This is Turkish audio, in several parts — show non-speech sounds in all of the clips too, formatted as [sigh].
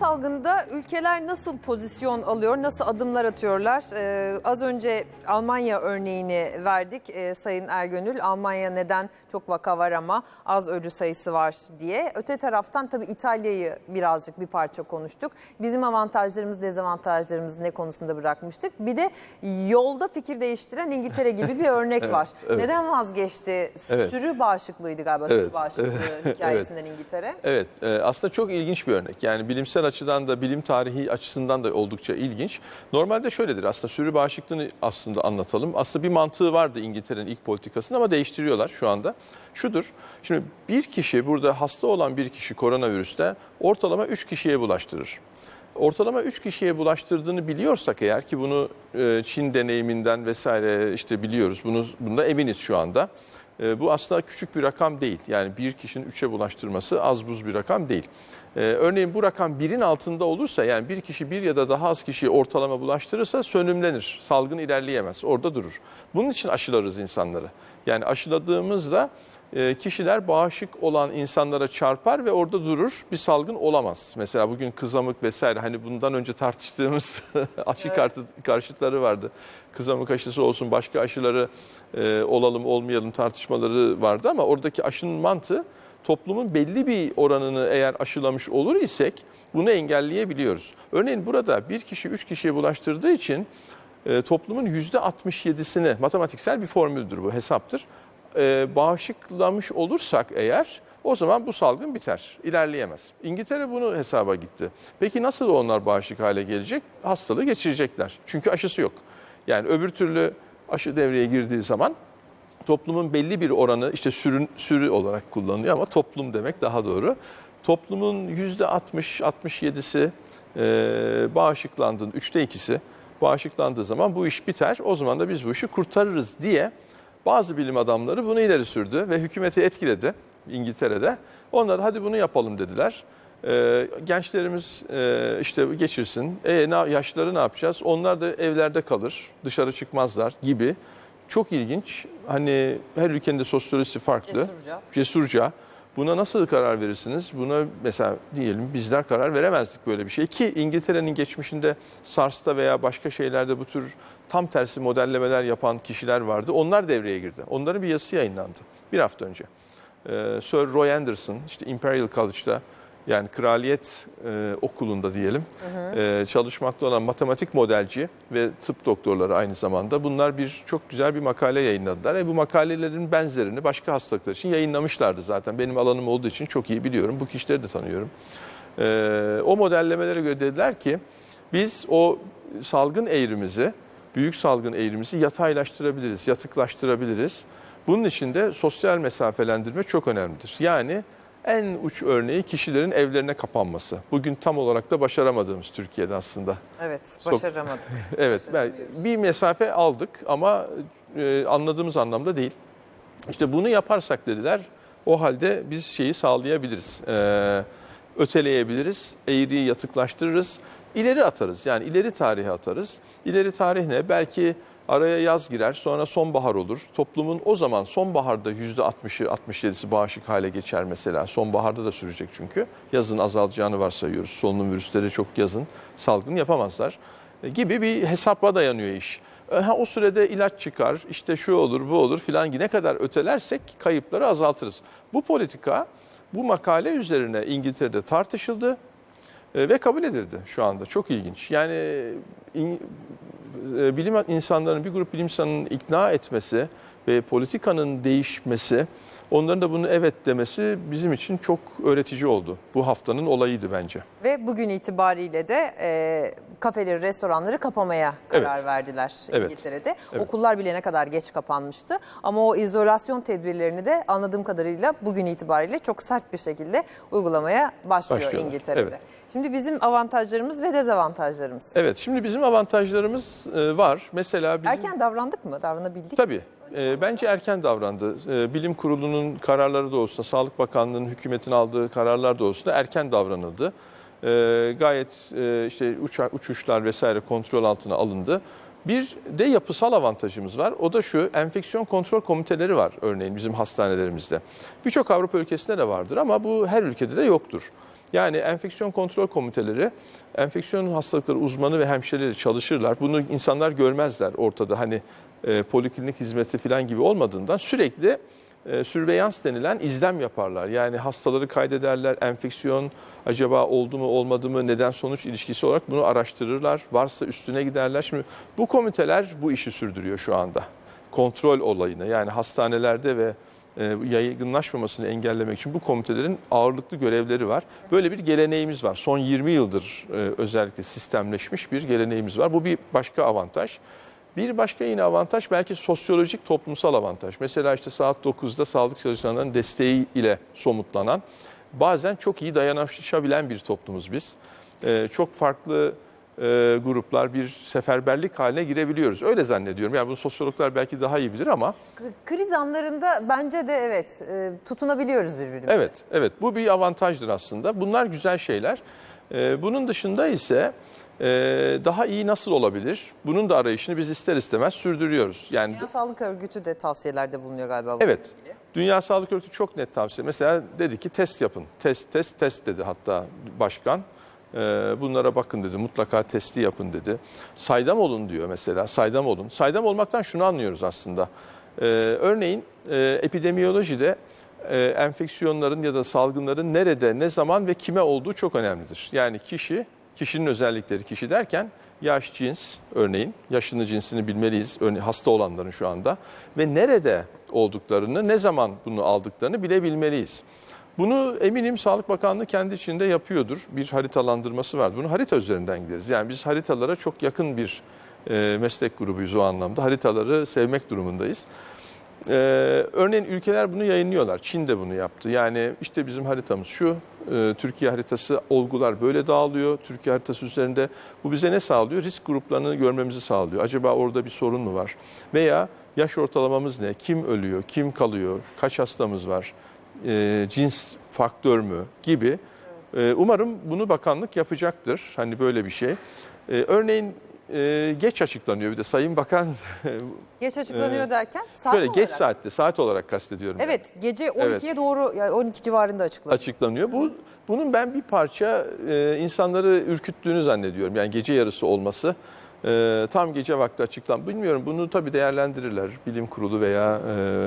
salgında ülkeler nasıl pozisyon alıyor, nasıl adımlar atıyorlar? Ee, az önce Almanya örneğini verdik Ee, Sayın Ergönül. Almanya neden çok vaka var ama az ölü sayısı var diye. Öte taraftan tabii İtalya'yı birazcık bir parça konuştuk. Bizim avantajlarımız, dezavantajlarımız ne konusunda bırakmıştık. Bir de yolda fikir değiştiren İngiltere gibi bir örnek [laughs] var. Neden vazgeçti? Evet. Sürü bağışıklığıydı galiba, sürü Evet, bağışıklığı [laughs] hikayesinden İngiltere. Evet, e, aslında çok ilginç bir örnek. Yani bilimsel açıdan da, bilim tarihi açısından da oldukça ilginç. Normalde şöyledir aslında sürü bağışıklığını aslında anlatalım. Aslında bir mantığı vardı İngiltere'nin ilk politikasında ama değiştiriyorlar şu anda. Şudur, şimdi bir kişi burada hasta olan bir kişi koronavirüste ortalama 3 kişiye bulaştırır. Ortalama 3 kişiye bulaştırdığını biliyorsak eğer ki bunu e, Çin deneyiminden vesaire işte biliyoruz. Bunu bunda eminiz şu anda. E, Bu aslında küçük bir rakam değil. Yani bir kişinin 3'e bulaştırması az buz bir rakam değil. E, Örneğin bu rakam birin altında olursa yani bir kişi bir ya da daha az kişiyi ortalama bulaştırırsa sönümlenir. Salgın ilerleyemez. Orada durur. Bunun için aşılarız insanları. Yani aşıladığımızda kişiler bağışık olan insanlara çarpar ve orada durur. Bir salgın olamaz. Mesela bugün kızamık vesaire hani bundan önce tartıştığımız [laughs] aşı kartı, karşıtları vardı. Kızamık aşısı olsun başka aşıları e, olalım olmayalım tartışmaları vardı ama oradaki aşının mantığı toplumun belli bir oranını eğer aşılamış olur isek bunu engelleyebiliyoruz. Örneğin burada bir kişi üç kişiye bulaştırdığı için e, toplumun %67'sini matematiksel bir formüldür bu hesaptır. E, bağışıklamış olursak eğer o zaman bu salgın biter, ilerleyemez. İngiltere bunu hesaba gitti. Peki nasıl onlar bağışık hale gelecek? Hastalığı geçirecekler. Çünkü aşısı yok. Yani öbür türlü aşı devreye girdiği zaman toplumun belli bir oranı işte sürün, sürü olarak kullanılıyor ama toplum demek daha doğru. Toplumun %60-67'si e, bağışıklandığında, üçte ikisi bağışıklandığı zaman bu iş biter. O zaman da biz bu işi kurtarırız diye bazı bilim adamları bunu ileri sürdü ve hükümeti etkiledi İngiltere'de. Onlar da hadi bunu yapalım dediler. Ee, gençlerimiz e, işte geçirsin. E, ne, yaşlıları ne yapacağız? Onlar da evlerde kalır, dışarı çıkmazlar gibi. Çok ilginç. Hani her ülkenin de sosyolojisi farklı. Cesurca. Cesurca. Buna nasıl karar verirsiniz? Buna mesela diyelim bizler karar veremezdik böyle bir şey. Ki İngiltere'nin geçmişinde SARS'ta veya başka şeylerde bu tür tam tersi modellemeler yapan kişiler vardı. Onlar devreye girdi. Onların bir yazısı yayınlandı bir hafta önce. Ee, Sir Roy Anderson işte Imperial College'da yani kraliyet e, okulunda diyelim e, çalışmakta olan matematik modelci ve tıp doktorları aynı zamanda bunlar bir çok güzel bir makale yayınladılar. E, bu makalelerin benzerini başka hastalıklar için yayınlamışlardı zaten. Benim alanım olduğu için çok iyi biliyorum. Bu kişileri de tanıyorum. E, o modellemelere göre dediler ki biz o salgın eğrimizi, büyük salgın eğrimizi yataylaştırabiliriz, yatıklaştırabiliriz. Bunun için de sosyal mesafelendirme çok önemlidir. Yani en uç örneği kişilerin evlerine kapanması. Bugün tam olarak da başaramadığımız Türkiye'de aslında. Evet, başaramadık. [laughs] Evet, bir mesafe aldık ama e, anladığımız anlamda değil. İşte bunu yaparsak dediler, o halde biz şeyi sağlayabiliriz. E, öteleyebiliriz, eğriyi yatıklaştırırız, ileri atarız. Yani ileri tarihe atarız. İleri tarih ne? Belki araya yaz girer, sonra sonbahar olur. Toplumun o zaman sonbaharda %60'ı, 67'si bağışık hale geçer mesela. Sonbaharda da sürecek çünkü. Yazın azalacağını varsayıyoruz. Solunum virüsleri çok yazın salgın yapamazlar e, gibi bir hesaba dayanıyor iş. E, Ha, o sürede ilaç çıkar, işte şu olur, bu olur filan ne kadar ötelersek kayıpları azaltırız. Bu politika bu makale üzerine İngiltere'de tartışıldı e, ve kabul edildi şu anda. Çok ilginç. Yani bilim insanlarının, bir grup bilim insanının ikna etmesi ve politikanın değişmesi, onların da bunu evet demesi bizim için çok öğretici oldu. Bu haftanın olayıydı bence. Ve bugün itibariyle de e, kafeleri, restoranları kapamaya karar Evet. verdiler Evet. İngiltere'de. Evet. Okullar bile ne kadar geç kapanmıştı. Ama o izolasyon tedbirlerini de anladığım kadarıyla bugün itibariyle çok sert bir şekilde uygulamaya başlıyor İngiltere'de. evet. Şimdi bizim avantajlarımız ve dezavantajlarımız. Evet, şimdi bizim avantajlarımız e, var. Mesela bizim... Erken davrandık mı? Davranabildik mi? Tabii. E, bence erken davrandı. E, bilim kurulunun kararları doğrultusunda, Sağlık Bakanlığı'nın hükümetin aldığı kararlar doğrultusunda erken davranıldı. E, gayet e, işte uça- uçuşlar vesaire kontrol altına alındı. Bir de yapısal avantajımız var. O da şu, enfeksiyon kontrol komiteleri var örneğin bizim hastanelerimizde. Birçok Avrupa ülkesinde de vardır ama bu her ülkede de yoktur. Yani enfeksiyon kontrol komiteleri, enfeksiyon hastalıkları uzmanı ve hemşireleri çalışırlar. Bunu insanlar görmezler ortada hani e, poliklinik hizmeti falan gibi olmadığından sürekli e, sürveyans denilen izlem yaparlar. Yani hastaları kaydederler, enfeksiyon acaba oldu mu olmadı mı neden sonuç ilişkisi olarak bunu araştırırlar. Varsa üstüne giderler. Şimdi bu komiteler bu işi sürdürüyor şu anda. Kontrol olayını yani hastanelerde ve e, yaygınlaşmamasını engellemek için bu komitelerin ağırlıklı görevleri var. Böyle bir geleneğimiz var. Son 20 yıldır e, özellikle sistemleşmiş bir geleneğimiz var. Bu bir başka avantaj. Bir başka yine avantaj belki sosyolojik toplumsal avantaj. Mesela işte saat 9'da sağlık çalışanlarının desteği ile somutlanan bazen çok iyi dayanışabilen bir toplumuz biz. Ee, çok farklı e, gruplar bir seferberlik haline girebiliyoruz. Öyle zannediyorum. Yani bunu sosyologlar belki daha iyi bilir ama Kriz anlarında bence de evet e, tutunabiliyoruz birbirimize. Evet, evet. Bu bir avantajdır aslında. Bunlar güzel şeyler. Ee, bunun dışında ise e, daha iyi nasıl olabilir? Bunun da arayışını biz ister istemez sürdürüyoruz. Yani Dünya Sağlık Örgütü de tavsiyelerde bulunuyor galiba. evet. ilgili. Dünya Sağlık Örgütü çok net tavsiye. Mesela dedi ki test yapın. Test, test, test dedi hatta başkan. Ee, bunlara bakın dedi. Mutlaka testi yapın dedi. Saydam olun diyor mesela. Saydam olun. Saydam olmaktan şunu anlıyoruz aslında. Ee, örneğin e, epidemiyolojide e, enfeksiyonların ya da salgınların nerede, ne zaman ve kime olduğu çok önemlidir. Yani kişi, kişinin özellikleri kişi derken yaş, cins örneğin, yaşını cinsini bilmeliyiz örneğin hasta olanların şu anda ve nerede olduklarını, ne zaman bunu aldıklarını bilebilmeliyiz. Bunu eminim Sağlık Bakanlığı kendi içinde yapıyordur. Bir haritalandırması var. Bunu harita üzerinden gideriz. Yani biz haritalara çok yakın bir e, meslek grubuyuz o anlamda. Haritaları sevmek durumundayız. Ee, örneğin ülkeler bunu yayınlıyorlar. Çin de bunu yaptı. Yani işte bizim haritamız şu. e, Türkiye haritası olgular böyle dağılıyor. Türkiye haritası üzerinde bu bize ne sağlıyor? Risk gruplarını görmemizi sağlıyor. Acaba orada bir sorun mu var? Veya yaş ortalamamız ne? Kim ölüyor? Kim kalıyor? Kaç hastamız var? E, cins faktör mü? Gibi. E, umarım bunu bakanlık yapacaktır. Hani böyle bir şey. E, örneğin e, geç açıklanıyor bir de Sayın Bakan [laughs] Geç açıklanıyor derken saat Şöyle geç olarak. saatte, saat olarak kastediyorum. Evet gece 12'ye doğru yani 12 civarında açıklanıyor. Açıklanıyor. Bu bunun ben bir parça e, insanları ürküttüğünü zannediyorum. Yani gece yarısı olması. e, tam gece vakti açıklan. Bilmiyorum bunu tabii değerlendirirler. Bilim kurulu veya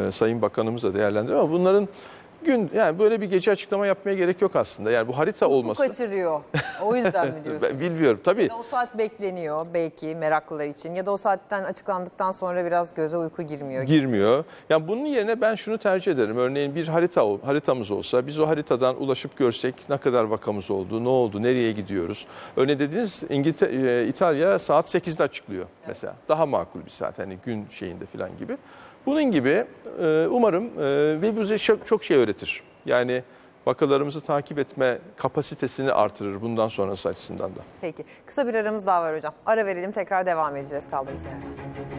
e, Sayın Bakanımız da değerlendirir ama bunların gün yani böyle bir gece açıklama yapmaya gerek yok aslında. Yani bu harita Bu olması. kaçırıyor. O yüzden mi [laughs] diyorsun? Ben bilmiyorum tabii. Ya o saat bekleniyor belki meraklılar için ya da o saatten açıklandıktan sonra biraz göze uyku girmiyor. girmiyor. Yani bunun yerine ben şunu tercih ederim. Örneğin bir harita haritamız olsa biz o haritadan ulaşıp görsek ne kadar vakamız oldu, ne oldu, nereye gidiyoruz. Örneğin dediğiniz İngiltere, İtalya saat 8'de açıklıyor mesela. Daha makul bir saat hani gün şeyinde falan gibi. Bunun gibi e, umarım e, ve bize çok, çok şey öğretir. Yani vakalarımızı takip etme kapasitesini artırır bundan sonrası açısından da. Peki kısa bir aramız daha var hocam. Ara verelim tekrar devam edeceğiz kaldığımız yerden.